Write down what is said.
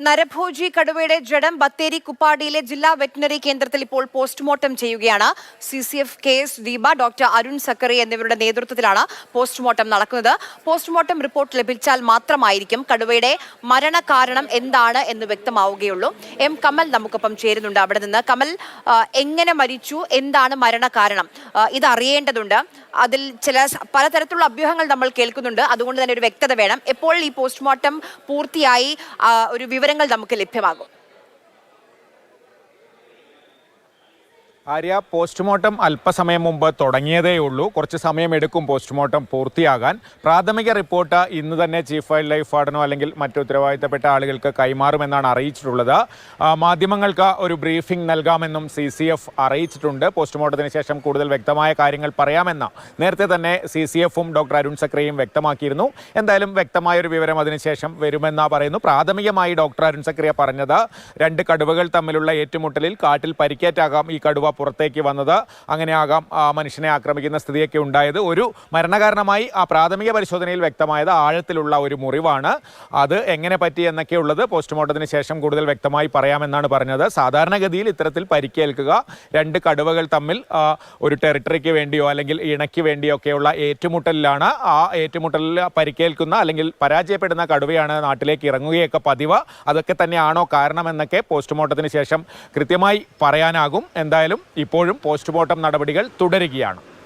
നരഭോജി കടുവയുടെ ജഡം ബത്തേരി കുപ്പാടിയിലെ ജില്ലാ വെറ്റിനറി കേന്ദ്രത്തിൽ ഇപ്പോൾ പോസ്റ്റ്മോർട്ടം ചെയ്യുകയാണ്. C C F K S Deepa doctor Arun Zachary എന്നിവരുടെ നേതൃത്വത്തിലാണ് പോസ്റ്റ്മോർട്ടം നടക്കുന്നത്. പോസ്റ്റ്മോർട്ടം റിപ്പോർട്ട് ലഭിച്ചാൽ മാത്രമായിരിക്കും കടുവയുടെ മരണകാരണം എന്താണ് എന്ന് വ്യക്തമാവുകയുള്ളൂ. എം കമൽ നമുക്കൊപ്പം ചേരുന്നുണ്ട് അവിടെ നിന്ന്. കമൽ എങ്ങനെ മരിച്ചു? എന്താണ് മരണകാരണം ഇത് അറിയേണ്ടതുണ്ട്. അതിൽ ചില പലതരത്തിലുള്ള അഭ്യൂഹങ്ങൾ നമ്മൾ കേൾക്കുന്നുണ്ട്. അതുകൊണ്ട് തന്നെ ഒരു വ്യക്തത വേണം. എപ്പോൾ ഈ പോസ്റ്റ്മോർട്ടം പൂർത്തിയായി? ഒരു വിവരങ്ങൾ നമുക്ക് ലഭ്യമാകും. ആര്യ പോസ്റ്റ്മോർട്ടം അല്പസമയം മുമ്പ് തുടങ്ങിയതേ ഉള്ളൂ കുറച്ച് സമയമെടുക്കും പോസ്റ്റ്മോർട്ടം പൂർത്തിയാകാൻ. പ്രാഥമിക റിപ്പോർട്ട് ഇന്ന് തന്നെ ചീഫ് വൈൽഡ് ലൈഫ് വാർഡനോ അല്ലെങ്കിൽ മറ്റു ഉത്തരവാദിത്തപ്പെട്ട ആളുകൾക്ക് കൈമാറുമെന്നാണ് അറിയിച്ചിട്ടുള്ളത്. മാധ്യമങ്ങൾക്ക് ഒരു ബ്രീഫിംഗ് നൽകാമെന്നും സി സി എഫ് അറിയിച്ചിട്ടുണ്ട്. പോസ്റ്റ്മോർട്ടത്തിന് ശേഷം കൂടുതൽ വ്യക്തമായ കാര്യങ്ങൾ പറയാമെന്ന് നേരത്തെ തന്നെ സി സി എഫും ഡോക്ടർ അരുൺ സക്രയും വ്യക്തമാക്കിയിരുന്നു. എന്തായാലും വ്യക്തമായ ഒരു വിവരം അതിനുശേഷം വരുമെന്ന് പറയുന്നു. പ്രാഥമികമായി ഡോക്ടർ അരുൺ സക്രിയ പറഞ്ഞത് രണ്ട് കടുവകൾ തമ്മിലുള്ള ഏറ്റുമുട്ടലിൽ കാട്ടിൽ പരിക്കേറ്റാകാം ഈ കടുവ പുറത്തേക്ക് വന്നത്. അങ്ങനെയാകാം മനുഷ്യനെ ആക്രമിക്കുന്ന സ്ഥിതിയൊക്കെ ഉണ്ടായത്. ഒരു മരണകാരണമായി ആ പ്രാഥമിക പരിശോധനയിൽ വ്യക്തമായത് ആഴത്തിലുള്ള ഒരു മുറിവാണ്. അത് എങ്ങനെ പറ്റി എന്നൊക്കെയുള്ളത് പോസ്റ്റ്മോർട്ടത്തിന് ശേഷം കൂടുതൽ വ്യക്തമായി പറയാമെന്നാണ് പറഞ്ഞത്. സാധാരണഗതിയിൽ ഇത്തരത്തിൽ പരിക്കേൽക്കുക രണ്ട് കടുവകൾ തമ്മിൽ ഒരു ടെറിട്ടറിക്ക് വേണ്ടിയോ അല്ലെങ്കിൽ ഇണയ്ക്ക് വേണ്ടിയോ ഒക്കെയുള്ള ഏറ്റുമുട്ടലിലാണ് ആ ഏറ്റുമുട്ടലിൽ പരിക്കേൽക്കുന്ന അല്ലെങ്കിൽ പരാജയപ്പെടുന്ന കടുവയാണ് നാട്ടിലേക്ക് ഇറങ്ങുകയൊക്കെ പതിവ്. അതൊക്കെ തന്നെയാണോ കാരണമെന്നൊക്കെ പോസ്റ്റ്മോർട്ടത്തിന് ശേഷം കൃത്യമായി പറയാനാകും. എന്തായാലും ഇപ്പോഴും പോസ്റ്റ്മോർട്ടം നടപടികൾ തുടരുകയാണ്